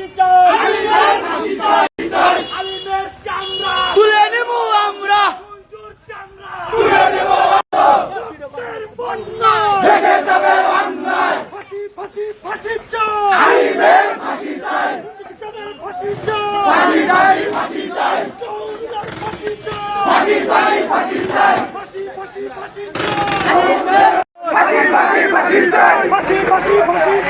ফাঁসি চাই আলিমের চামড়া তুলে নেব আমরা মঞ্জুর চামড়া দেশে যাবে অন্যায় ফাঁসি ফাঁসি ফাঁসি চাই আইনের ফাঁসি চাই মুক্তিযোদ্ধাদের ফাঁসি চাই ফাঁসি চাই ফাঁসি চাই চৌধুরীদের ফাঁসি চাই ফাঁসি চাই ফাঁসি চাই ফাঁসি ফাঁসি ফাঁসি চাই ফাঁসি ফাঁসি ফাঁসি চাই ফাঁসি ফাঁসি ফাঁসি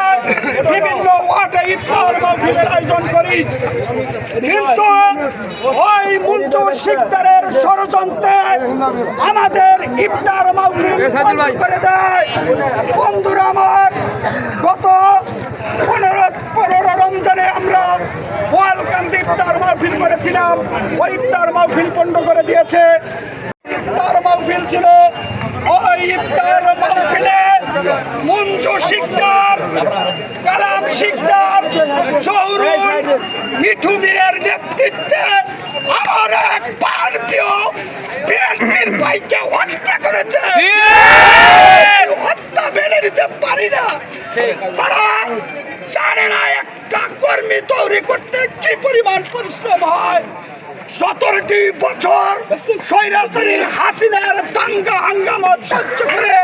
ইফতার মাহফিলের আয়োজন করি। কিন্তু ওই মুন্টু শিকদারের ষড়যন্ত্রে আমাদের ইফতার মাহফিল করে দেয়। বন্ধুরা আমার গত পনেরো পনেরো রমজানে আমরা ওয়ালকান্দি ইফতার মাহফিল করেছিলাম। ওই ইফতার মাহফিল বন্ধ করে দিয়েছে। ইফতার মাহফিল ছিল ওই ইফতার মাহফিলে মঞ্জু শিকদার, কালাম শিকদার চৌরুল মিঠু মীরের নেতৃত্বে আমার এক প্রিয় বিএনপির ভাইকে হত্যা করেছে। হত্যা মেনে নিতে পারি না। তারা জানে না একটা কর্মী তৈরি করতে কি পরিমাণ পরিশ্রম হয়। সতেরোটি বছর স্বৈরাচারী হাসিনার দাঙ্গা হাঙ্গামা সহ্য করে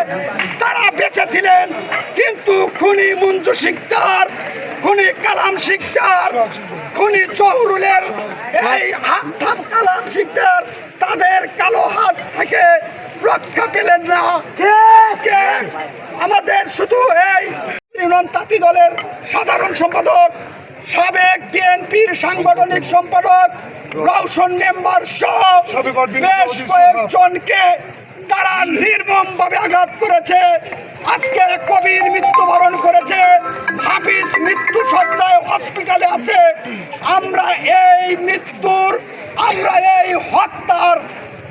তারা ছিলেন কিন্তু খুনি মঞ্জু শিকদার খুনি কালাম শিকদার খুনি চৌরুলের এই হাত থাপ কালাম শিকদার তাদের কালো হাত থেকে রক্ষা পেলেন না। আমাদের শুধু এই ইউনিয়ন তাঁতি দলের সাধারণ সম্পাদক সাবেক বিএনপির সাংগঠনিক সম্পাদক রওশন মেম্বার সহ বেশ কয়েকজনকে তারা নির্মম ভাবে আঘাত করেছে। আজকে কবির মৃত্যুবরণ করেছে হাফিজ মৃত্যু সজ্জায় হসপিটালে আছে। আমরা এই মৃত্যুর আমরা এই হত্যার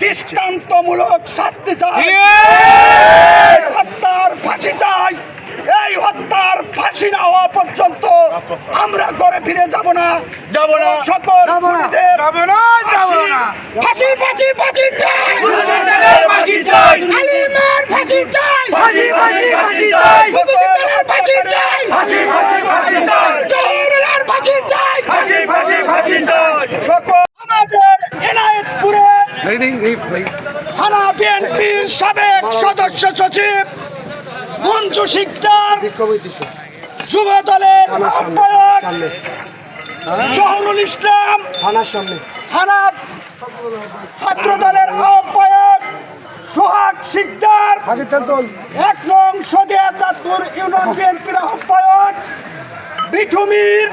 দৃষ্টান্তমূলক শাস্তি চাই। হত্যার ফাঁসি চাই। এই হত্যার ফাঁসি না হওয়া পর্যন্ত আমরা ঘরে ফিরে যাব না। যাব না। সকল যাব না, যাব না। ফাঁসি ফাঁসি ফাঁসি চাই। ফাঁসি চাই আলিমের ফাঁসি চাই ফাঁসি ফাঁসি ফাঁসি চাই মুক্তিযোদ্ধাদের ফাঁসি চাই ফাঁসি ফাঁসি ফাঁসি চাই জওহরলাল ফাঁসি চাই ফাঁসি ফাঁসি ফাঁসি চাই সকল আমাদের এনায়েতপুরে থানা বিএনপির সাবেক সদস্য সচিব মঞ্জু শিকদার যুব দলের আহ্বায়ক জহরুল ইসলাম থানার সামনে। থানা ছাত্র দলের আহ্বায়ক সোহাগ শিকদার এক নং সদিয়া চাঁদপুর ইউনিয়ন বিএনপির আহ্বায়ক বিঠুমির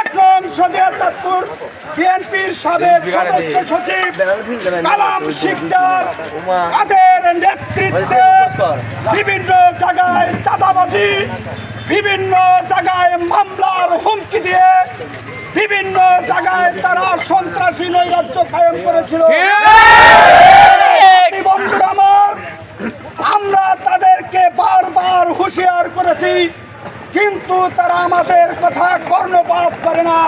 এক নং সদিয়া চাঁদপুর বিএনপির সাবেক সদস্য সচিব কালাম শিকদার তাদের নেতৃত্বে বিভিন্ন জায়গায় চাঁদাবাজি বিভিন্ন জায়গায় মামলার হুমকি দিয়ে বিভিন্ন জায়গায় তারা সন্ত্রাসী নৈরাজ্য কায়েম করেছিল বন্ধুরা আমার আমরা তাদেরকে বারবার হুঁশিয়ার করেছি কিন্তু তারা আমাদের কথা কর্ণপাত করে নাই